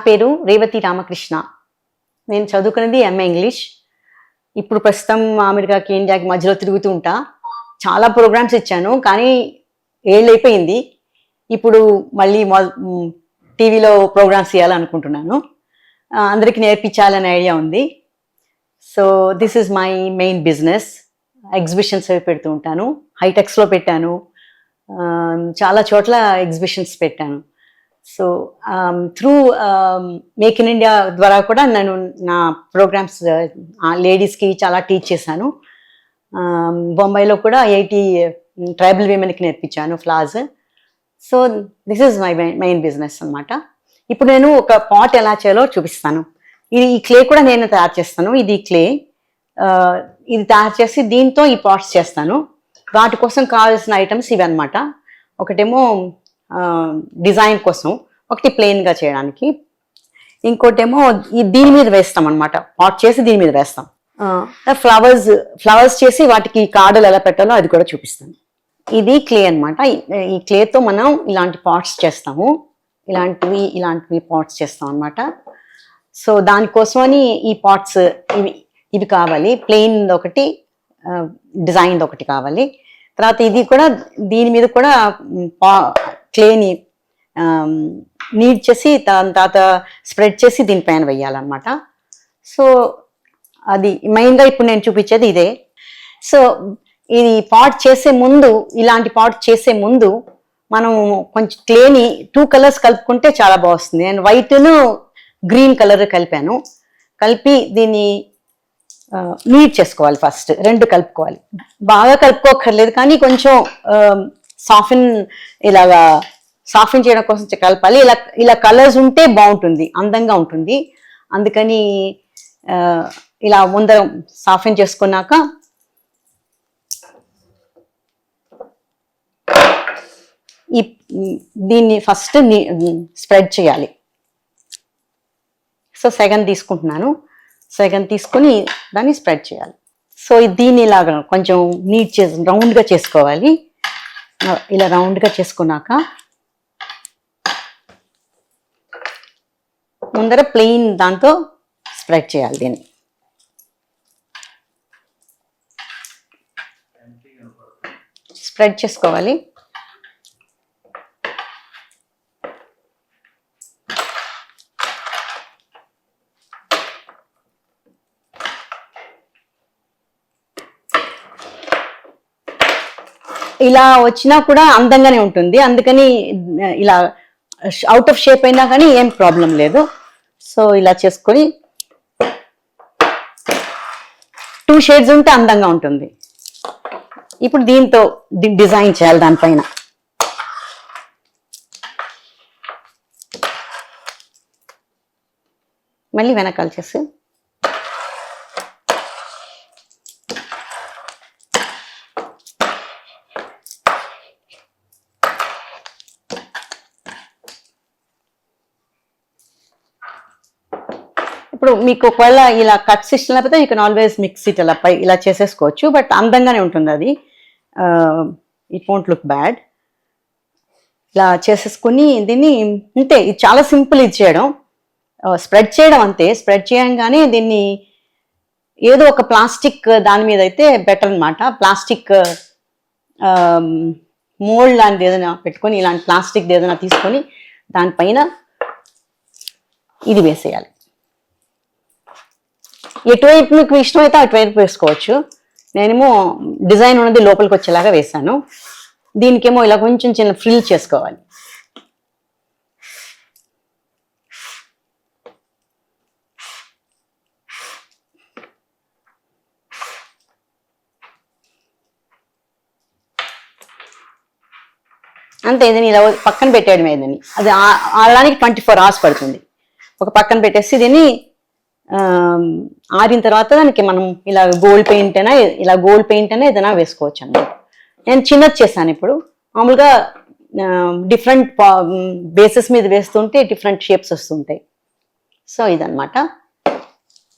నా పేరు రేవతి రామకృష్ణ. నేను చదువుకున్నది ఎంఏ ఇంగ్లీష్ ఇప్పుడు ప్రస్తుతం అమెరికాకి ఇండియాకి మధ్యలో తిరుగుతూ ఉంటా. చాలా ప్రోగ్రామ్స్ ఇచ్చాను కానీ ఏళ్ళు అయిపోయింది ఇప్పుడు మళ్ళీ టీవీలో ప్రోగ్రామ్స్ చేయాలనుకుంటున్నాను అందరికీ నేర్పించాలనే ఐడియా ఉంది. So this is my main business exhibitions అవి పెడుతూ ఉంటాను. హైటెక్స్లో పెట్టాను. చాలా చోట్ల ఎగ్జిబిషన్స్ పెట్టాను. So through make in India ద్వారా కూడా నేను నా ప్రోగ్రామ్స్ లేడీస్కి uh, చాలా టీచ్ చేశాను. Um, బొంబాయిలో కూడా ఐఐటి ట్రైబల్ విమెన్కి నేర్పించాను flaws so this is my main business అన్నమాట. ఇప్పుడు నేను ఒక పాట్ ఎలా చేయాలో చూపిస్తాను. ఇది ఈ క్లే కూడా నేను తయారు చేస్తాను. ఇది క్లే uh, ఇది తయారు చేసి దీంతో ఈ పాట్స్ చేస్తాను. వాటి కోసం కావాల్సిన ఐటమ్స్ ఇవి అనమాట ఒకటేమో డిజైన్ కోసం ఒకటి ప్లెయిన్గా చేయడానికి. ఇంకోటేమో ఈ దీని మీద వేస్తాం అనమాట పాట్ చేసి దీని మీద వేస్తాం. ఫ్లవర్స్ ఫ్లవర్స్ చేసి వాటికి కాడలు ఎలా పెట్టాలో అది కూడా చూపిస్తాను. ఇది క్లే అనమాట ఈ క్లేతో మనం ఇలాంటి పాట్స్ చేస్తాము. ఇలాంటివి ఇలాంటివి పాట్స్ చేస్తాం అనమాట సో దానికోసమని ఈ పాట్స్ ఇవి ఇవి కావాలి. ప్లెయిన్ ఒకటి డిజైన్ ఒకటి కావాలి. తర్వాత ఇది కూడా దీని మీద కూడా క్లేని నీడ్ చేసి దాని తర్వాత స్ప్రెడ్ చేసి దీనిపైన వేయాలన్నమాట సో అది మెయిన్గా ఇప్పుడు నేను చూపించేది ఇదే. సో ఇది పాట్ చేసే ముందు ఇలాంటి పాట్ చేసే ముందు మనం కొంచెం క్లేని టూ కలర్స్ కలుపుకుంటే చాలా బాగుస్తుంది నేను వైట్ను గ్రీన్ కలర్ కలిపాను. కలిపి దీన్ని నీట్ చేసుకోవాలి ఫస్ట్. రెండు కలుపుకోవాలి. బాగా కలుపుకోకర్లేదు కానీ కొంచెం సాఫిన్ ఇలాగా సాఫిన్ చేయడం కోసం కలపాలి. ఇలా ఇలా కలర్స్ ఉంటే బాగుంటుంది అందంగా ఉంటుంది. అందుకని ఇలా ముందర సాఫిన్ చేసుకున్నాక ఈ దీన్ని ఫస్ట్ స్ప్రెడ్ చేయాలి. సో సెగన్ తీసుకుంటున్నాను. సెగన్ తీసుకొని దాన్ని స్ప్రెడ్ చేయాలి. సో ఇది దీన్ని ఇలాగ కొంచెం నీట్ చేసి రౌండ్గా చేసుకోవాలి. ఇలా రౌండ్గా చేసుకున్నాక ముందర ప్లెయిన్ దాంతో స్ప్రెడ్ చేయాలి దీన్ని. స్ప్రెడ్ చేసుకోవాలి. ఇలా వచ్చినా కూడా అందంగానే ఉంటుంది. అందుకని ఇలా అవుట్ ఆఫ్ షేప్ అయినా కానీ ఏం ప్రాబ్లం లేదు. సో ఇలా చేసుకొని టూ షేడ్స్ ఉంటే అందంగా ఉంటుంది. ఇప్పుడు దీంతో డిజైన్ చేయాలి దానిపైన. మళ్ళీ వెనకాల చేసి ఇప్పుడు మీకు ఒకవేళ ఇలా కట్స్ ఇష్టం లేకపోతే you can always mix it ఇలా పై ఇలా చేసేసుకోవచ్చు. బట్ అందంగానే ఉంటుంది అది. ఇట్ వోంట్ లుక్ బ్యాడ్ ఇలా చేసేసుకుని దీన్ని అంతే ఇది చాలా సింపుల్ ఇది చేయడం. స్ప్రెడ్ చేయడం అంతే. స్ప్రెడ్ చేయంగానే దీన్ని ఏదో ఒక ప్లాస్టిక్ దాని మీద అయితే బెటర్ అనమాట ప్లాస్టిక్ మోల్డ్ లాంటిది ఏదైనా పెట్టుకొని ఇలాంటి ప్లాస్టిక్ ఏదైనా తీసుకొని దానిపైన ఇది వేసేయాలి. ఎటువైపు మీకు ఇష్టమైతే అటువైపు వేసుకోవచ్చు. నేనేమో డిజైన్ ఉన్నది లోపలికి వచ్చేలాగా వేశాను. దీనికేమో ఇలా కొంచెం చిన్న ఫ్రిల్ చేసుకోవాలి. అంతే ఏదని ఇలా పక్కన పెట్టేయడం ఏదని అది ఆడడానికి ట్వంటీ ఫోర్ అవర్స్ పడుతుంది. ఒక పక్కన పెట్టేసి దీన్ని ఆరిన తర్వాత దానికి మనం ఇలా గోల్డ్ పెయింట్ అయినా ఇలా గోల్డ్ పెయింట్ అయినా ఏదైనా వేసుకోవచ్చు అన్నమాట. నేను చిన్నది చేశాను ఇప్పుడు. మామూలుగా డిఫరెంట్ బేసెస్ మీద వేస్తుంటే డిఫరెంట్ షేప్స్ వస్తుంటాయి. సో ఇదనమాట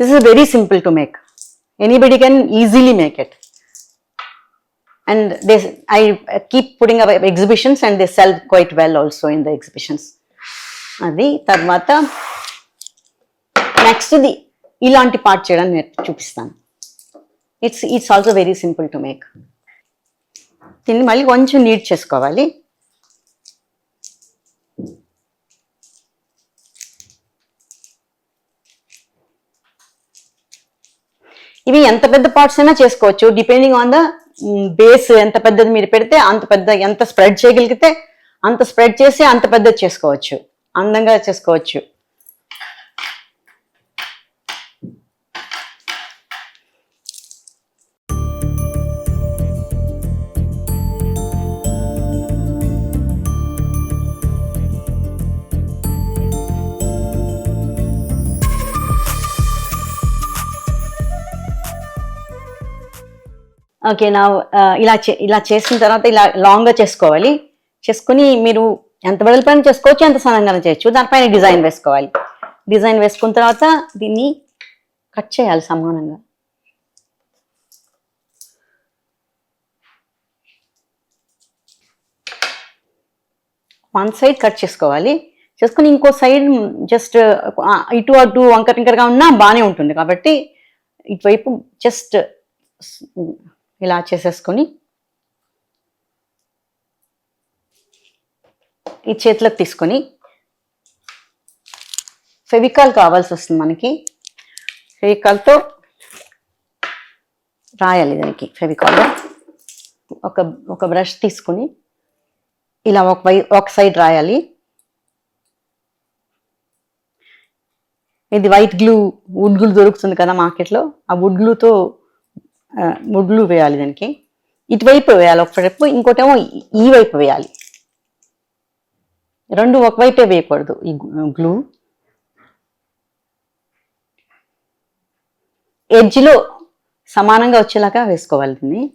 this is very simple to make anybody can easily make it and they I keep pudding up exhibitions and they sell quite well also in the exhibitions అది తర్వాత next the ఇలాంటి part చేయడం చూపిస్తాను. It's it's also very simple to make దీన్ని మళ్ళీ కొంచెం neat చేసుకోవాలి. ఇవి ఎంత పెద్ద పార్ట్స్ అయినా చేసుకోవచ్చు. డిపెండింగ్ ఆన్ ద బేస్ ఎంత పెద్దది మీరు పెడితే అంత పెద్ద ఎంత స్ప్రెడ్ చేయగలిగితే అంత స్ప్రెడ్ చేసి అంత పెద్దది చేసుకోవచ్చు. అందంగా చేసుకోవచ్చు. ఓకే నా uh, ఇలా చే ఇలా చేసిన తర్వాత ఇలా లాంగ్గా చేసుకోవాలి. చేసుకుని మీరు ఎంత వెడల్పైన చేసుకోవచ్చు ఎంత సన్నంగా చేయొచ్చు. దానిపైన డిజైన్ వేసుకోవాలి. డిజైన్ వేసుకున్న తర్వాత దీన్ని కట్ చేయాలి సమానంగా. వన్ సైడ్ కట్ చేసుకోవాలి. చేసుకుని ఇంకో సైడ్ జస్ట్ ఇటు అటు వంకర టింకరగా ఉన్నా బాగానే ఉంటుంది. కాబట్టి ఇటువైపు జస్ట్ ఇలా చేసేసుకొని ఈ చేతిలోకి తీసుకొని ఫెవికాల్ కావాల్సి వస్తుంది మనకి. ఫెవికాల్తో రాయాలి దానికి ఫెవికాల్లో. ఒక ఒక బ్రష్ తీసుకొని ఇలా ఒక వై ఒక సైడ్ రాయాలి. ఇది వైట్ గ్లూ వుడ్ గ్లూ దొరుకుతుంది కదా మార్కెట్లో. ఆ వుడ్ గ్లూతో ముడ్లు వేయాలి దానికి. ఇటువైపు వేయాలి ఒకవైపు ఇంకోటేమో ఈ- ఈ వైపు వేయాలి. రెండు ఒకవైపే వేయకూడదు. ఈ గ్లూ. ఎడ్జ్లో సమానంగా వచ్చేలాగా వేసుకోవాలి దీన్ని.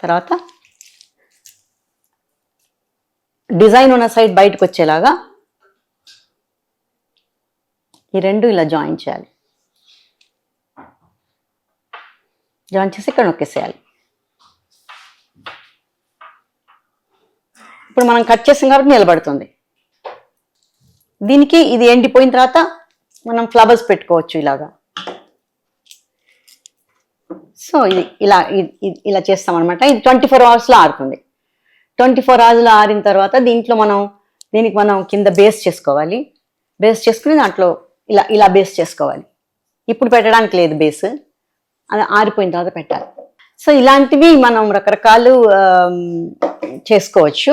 తర్వాత డిజైన్ ఉన్న సైడ్ బయటకు వచ్చేలాగా ఈ రెండు ఇలా జాయిన్ చేయాలి. జాయిన్ చేసి ఇక్కడ నొక్కేసేయాలి. ఇప్పుడు మనం కట్ చేసాం కాబట్టి నిలబడుతుంది. దీనికి ఇది ఎండిపోయిన తర్వాత మనం ఫ్లవర్స్ పెట్టుకోవచ్చు ఇలాగా. సో ఇది ఇలా ఇ- ఇలా చేస్తాం అనమాట ఇది ట్వంటీ ఫోర్ అవర్స్లో ఆరుతుంది. ట్వంటీ ఫోర్ అవర్స్లో ఆరిన తర్వాత దీంట్లో మనం దీనికి మనం కింద బేస్ చేసుకోవాలి. బేస్ చేసుకుని దాంట్లో ఇలా ఇలా బేస్ చేసుకోవాలి. ఇప్పుడు పెట్టడానికి లేదు బేస్ అది ఆరిపోయిన తర్వాత పెట్టాలి. సో ఇలాంటివి మనం రకరకాలు చేసుకోవచ్చు.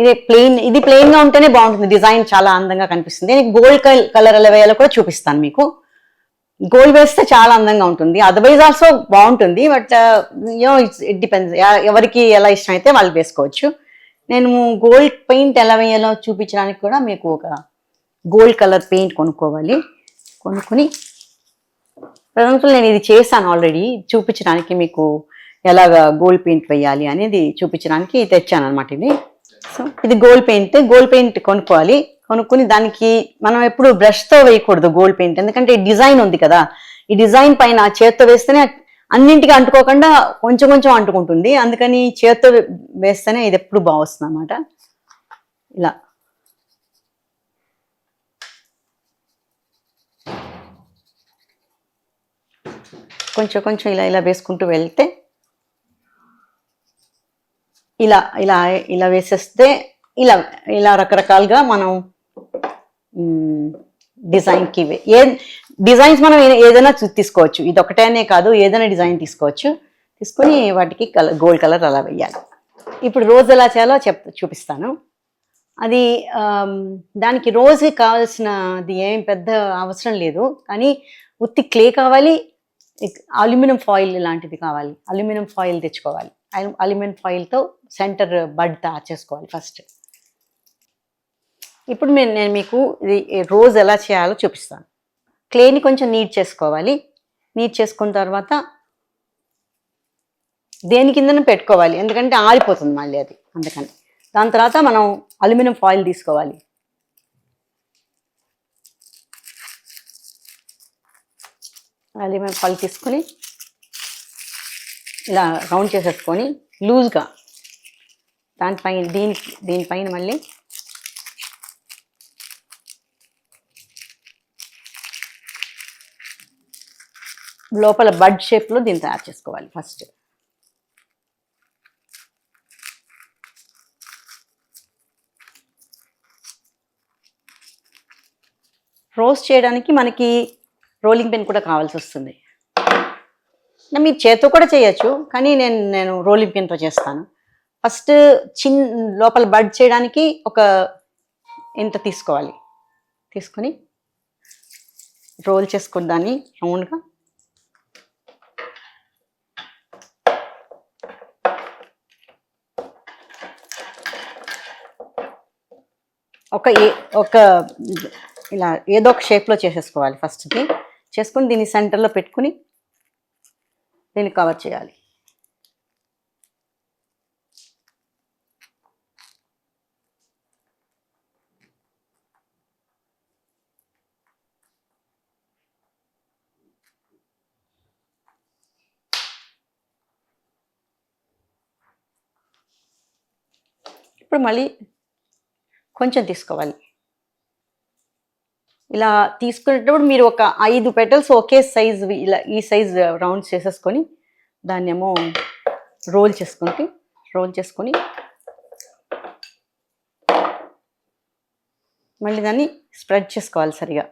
ఇది ప్లెయిన్ ఇది ప్లెయిన్గా ఉంటేనే బాగుంటుంది. డిజైన్ చాలా అందంగా కనిపిస్తుంది. నేను గోల్డ్ కలర్ ఎలా వేయాలో కూడా చూపిస్తాను మీకు. గోల్డ్ వేస్తే చాలా అందంగా ఉంటుంది. అదర్వైజ్ ఆల్సో బాగుంటుంది. But you know it's it depends ఎవరికి ఎలా ఇష్టం అయితే వాళ్ళు వేసుకోవచ్చు. నేను గోల్డ్ పెయింట్ ఎలా వేయాలో చూపించడానికి కూడా మీకు ఒక గోల్డ్ కలర్ పెయింట్ కొనుక్కోవాలి. కొనుక్కొని. ప్రజెంట్ నేను ఇది చేశాను ఆల్రెడీ చూపించడానికి మీకు ఎలాగ గోల్డ్ పెయింట్ వేయాలి అనేది చూపించడానికి తెచ్చాను అనమాట ఇది. సో ఇది గోల్డ్ పెయింట్ గోల్డ్ పెయింట్ కొనుక్కోవాలి. కొనుక్కొని దానికి మనం ఎప్పుడు బ్రష్తో వేయకూడదు గోల్డ్ పెయింట్ ఎందుకంటే ఈ డిజైన్ ఉంది కదా. ఈ డిజైన్ పైన చేత్తో వేస్తేనే అన్నింటికి అంటుకోకుండా కొంచెం కొంచెం అంటుకుంటుంది. అందుకని చేత్తో వేస్తేనే ఇది ఎప్పుడు బాగుస్తుంది అనమాట ఇలా. కొంచెం కొంచెం ఇలా ఇలా వేసుకుంటూ వెళ్తే ఇలా ఇలా ఇలా వేసేస్తే ఇలా ఇలా రకరకాలుగా మనం డిజైన్కి ఏ డిజైన్స్ మనం ఏదైనా చూ- తీసుకోవచ్చు. ఇది ఒకటేనే కాదు ఏదైనా డిజైన్ తీసుకోవచ్చు. తీసుకొని వాటికి కలర్ గోల్డ్ కలర్ అలా వేయాలి. ఇప్పుడు రోజు ఎలా చేయాలో చెప్ చూపిస్తాను. అది దానికి రోజుకి కావాల్సినది ఏం పెద్ద అవసరం లేదు. కానీ ఉత్తి క్లే కావాలి అల్యూమినియం ఫాయిల్ లాంటిది కావాలి. అల్యూమినియం ఫాయిల్ తెచ్చుకోవాలి. అల్యూమినియం ఫాయిల్తో సెంటర్ బడ్ తయారు చేసుకోవాలి ఫస్ట్ ఇప్పుడు నేను నేను మీకు ఇది రోజ్ ఎలా చేయాలో చూపిస్తాను. క్లేని కొంచెం నీట్ చేసుకోవాలి. నీట్ చేసుకున్న తర్వాత దేని కిందనే పెట్టుకోవాలి. ఎందుకంటే ఆరిపోతుంది మళ్ళీ అది. అందుకని. దాని తర్వాత మనం అల్యూమినియం ఫాయిల్ తీసుకోవాలి. అదే పళ్ళు తీసుకొని ఇలా రౌండ్ చేసేసుకొని లూజ్గా దానిపైన దీని దీనిపైన మళ్ళీ లోపల బడ్ షేప్లో దీన్ని తయారు చేసుకోవాలి ఫస్ట్. రోస్ట్ చేయడానికి మనకి రోలింగ్ పెన్ కూడా కావాల్సి వస్తుంది. మీరు చేత్తో కూడా చేయొచ్చు కానీ నేను నేను రోలింగ్ పెన్తో చేస్తాను. ఫస్ట్ చిన్ లోపల బడ్ చేయడానికి ఒక ఇంత తీసుకోవాలి. తీసుకొని రోల్ చేసుకుని దాన్ని రౌండ్గా ఒక ఏ ఒక ఇలా ఏదో ఒక షేప్లో చేసేసుకోవాలి ఫస్ట్కి. చేసుకొని దీన్ని సెంటర్లో పెట్టుకుని దీన్ని కవర్ చేయాలి. ఇప్పుడు మళ్ళీ కొంచెం తీసుకోవాలి. ఇలా తీసుకునేటప్పుడు మీరు ఒక ఐదు పెటల్స్ ఒకే సైజ్ ఇలా ఈ సైజ్ రౌండ్స్ చేసేసుకొని దాన్ని ఏమో రోల్ చేసుకుంటే రోల్ చేసుకొని మళ్ళీ దాన్ని స్ప్రెడ్ చేసుకోవాలి సరిగా.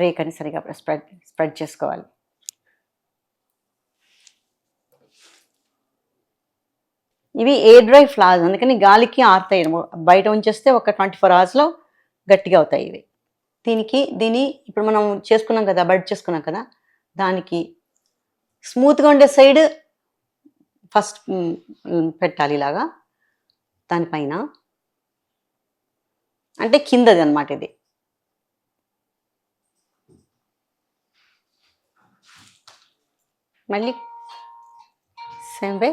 రేకని సరిగా స్ప్రెడ్ స్ప్రెడ్ చేసుకోవాలి. ఇవి ఎయిర్ డ్రై ఫ్లవర్స్ అందుకని గాలికి ఆరుతాయి బయట ఉంచేస్తే ఒక ట్వంటీ ఫోర్ అవర్స్లో గట్టిగా అవుతాయి ఇవి. దీనికి దీని ఇప్పుడు మనం చేసుకున్నాం కదా బడ్ చేసుకున్నాం కదా దానికి స్మూత్గా ఉండే సైడ్ ఫస్ట్ పెట్టాలి ఇలాగా. దానిపైన అంటే కిందది అనమాట ఇది. మళ్ళీ సేమ్ వే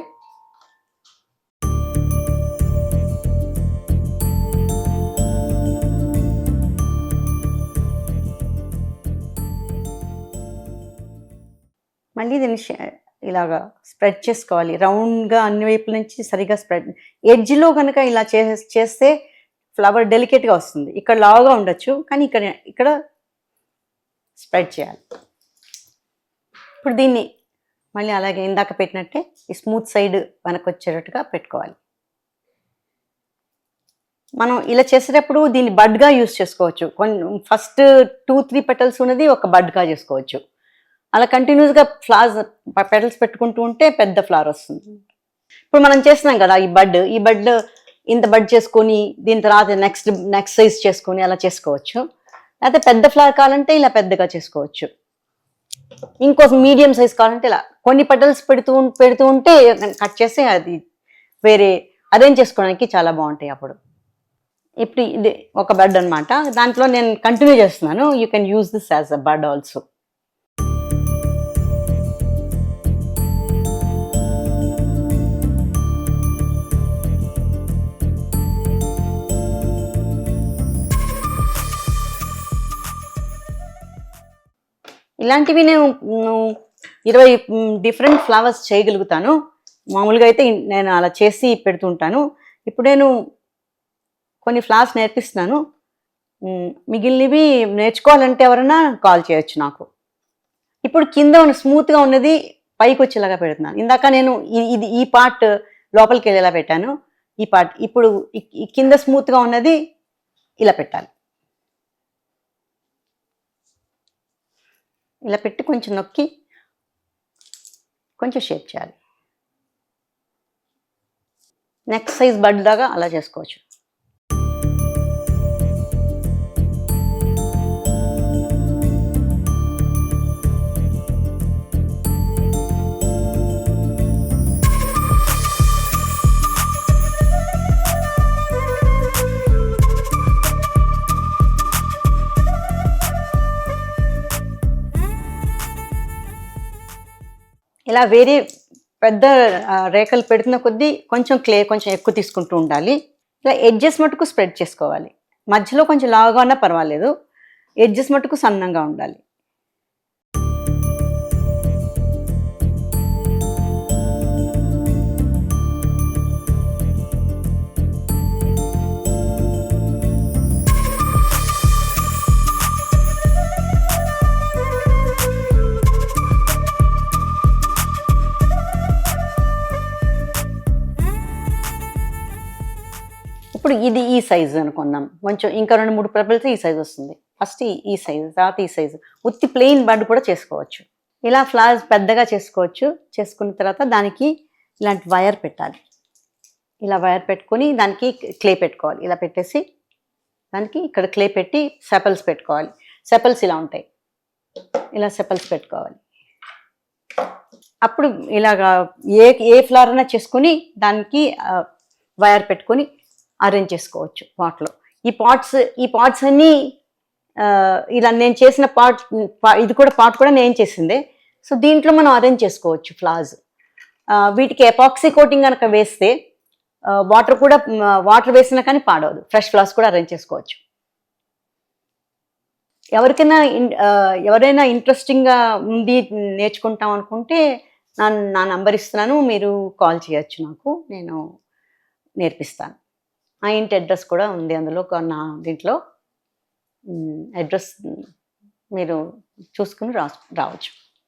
మళ్ళీ దీన్ని ఇలాగా స్ప్రెడ్ చేసుకోవాలి. రౌండ్గా అన్ని వైపుల నుంచి సరిగా స్ప్రెడ్ ఎడ్జ్లో కనుక ఇలా చే చేస్తే ఫ్లవర్ డెలికేట్గా వస్తుంది. ఇక్కడ లావుగా ఉండొచ్చు కానీ ఇక్కడ ఇక్కడ స్ప్రెడ్ చేయాలి. ఇప్పుడు దీన్ని మళ్ళీ అలాగే ఇందాక పెట్టినట్టే ఈ స్మూత్ సైడ్ మనకు వచ్చేటట్టుగా పెట్టుకోవాలి. మనం ఇలా చేసేటప్పుడు దీన్ని బడ్గా యూస్ చేసుకోవచ్చు. కొన్ని ఫస్ట్ టూ త్రీ పెటల్స్ ఉన్నది ఒక బడ్గా చేసుకోవచ్చు. అలా కంటిన్యూస్గా ఫ్లవర్స్ పెటల్స్ పెట్టుకుంటూ ఉంటే పెద్ద ఫ్లవర్ వస్తుంది. ఇప్పుడు మనం చేస్తున్నాం కదా ఈ బడ్ ఈ బడ్ ఇంత బడ్ చేసుకొని దీని తర్వాత నెక్స్ట్ నెక్స్ట్ సైజ్ చేసుకొని అలా చేసుకోవచ్చు. లేకపోతే పెద్ద ఫ్లవర్ కావాలంటే ఇలా పెద్దగా చేసుకోవచ్చు. ఇంకో మీడియం సైజ్ కావాలంటే ఇలా కొన్ని పెటల్స్ పెడుతూ పెడుతూ ఉంటే కట్ చేసి అది వేరే అరేంజ్ చేసుకోవడానికి చాలా బాగుంటాయి అప్పుడు. ఇప్పుడు ఇది ఒక బడ్ అనమాట దాంట్లో నేను కంటిన్యూ చేస్తున్నాను. You can use this as a bud also ఇలాంటివి నేను ఇరవై డిఫరెంట్ ఫ్లవర్స్ చేయగలుగుతాను. మామూలుగా అయితే నేను అలా చేసి పెడుతుంటాను. ఇప్పుడు నేను కొన్ని ఫ్లవర్స్ నేర్పిస్తున్నాను. మిగిలినవి నేర్చుకోవాలంటే ఎవరైనా కాల్ చేయొచ్చు నాకు. ఇప్పుడు కింద ఉన్న స్మూత్గా ఉన్నది పైకి వచ్చేలాగా పెడుతున్నాను. ఇందాక నేను ఇది ఈ పార్ట్ లోపలికి వెళ్ళేలా పెట్టాను. ఈ పార్ట్ ఇప్పుడు ఈ కింద స్మూత్గా ఉన్నది ఇలా పెట్టాలి. ఇలా పెట్టి కొంచెం నొక్కి కొంచెం షేప్ చేయాలి. నెక్స్ట్ సైజ్ బడ్ లాగా అలా చేసుకోవచ్చు. ఇలా వేరే పెద్ద రేఖలు పెడుతున్న కొద్దీ కొంచెం క్లే కొంచెం ఎక్కువ తీసుకుంటూ ఉండాలి. ఇలా ఎడ్జెస్ మటుకు స్ప్రెడ్ చేసుకోవాలి. మధ్యలో కొంచెం లావుగా ఉన్నా పర్వాలేదు. ఎడ్జెస్ మటుకు సన్నంగా ఉండాలి. ఇప్పుడు ఇది ఈ సైజు అనుకుందాం. కొంచెం ఇంకా రెండు మూడు ప్రబల్స్ ఈ సైజు వస్తుంది. ఫస్ట్ ఈ- సైజు తర్వాత ఈ సైజు ఉత్తి ప్లెయిన్ బడ్ కూడా చేసుకోవచ్చు. ఇలా ఫ్లవర్స్ పెద్దగా చేసుకోవచ్చు. చేసుకున్న తర్వాత దానికి ఇలాంటి వైర్ పెట్టాలి. ఇలా వైర్ పెట్టుకొని దానికి క్లే పెట్టుకోవాలి. ఇలా పెట్టేసి దానికి ఇక్కడ క్లే పెట్టి సెపల్స్ పెట్టుకోవాలి. సెపల్స్ ఇలా ఉంటాయి. ఇలా సెపల్స్ పెట్టుకోవాలి. అప్పుడు ఇలాగా ఏ ఏ ఫ్లవర్ అయినా చేసుకొని దానికి వైర్ పెట్టుకొని అరేంజ్ చేసుకోవచ్చు పాట్లో. ఈ పాట్స్ ఈ పాట్స్ అన్నీ ఇలా నేను చేసిన పాట్ ఇది కూడా పాట్ కూడా నేను చేసిందే. సో దీంట్లో మనం అరేంజ్ చేసుకోవచ్చు ఫ్లాజ్ వీటికి ఎపాక్సీ కోటింగ్ కనుక వేస్తే వాటర్ కూడా వాటర్ వేసినా కానీ పాడవదు. ఫ్రెష్ ఫ్లాస్ కూడా అరేంజ్ చేసుకోవచ్చు. ఎవరికైనా ఎవరైనా ఇంట్రెస్టింగ్గా ఉంది నేర్చుకుంటాం అనుకుంటే నా నా నంబర్ ఇస్తున్నాను. మీరు కాల్ చేయొచ్చు నాకు. నేను నేర్పిస్తాను. ఆ ఇంటి అడ్రస్ కూడా ఉంది అందులో నా దీంట్లో. అడ్రస్ మీరు చూసుకుని రా రావచ్చు.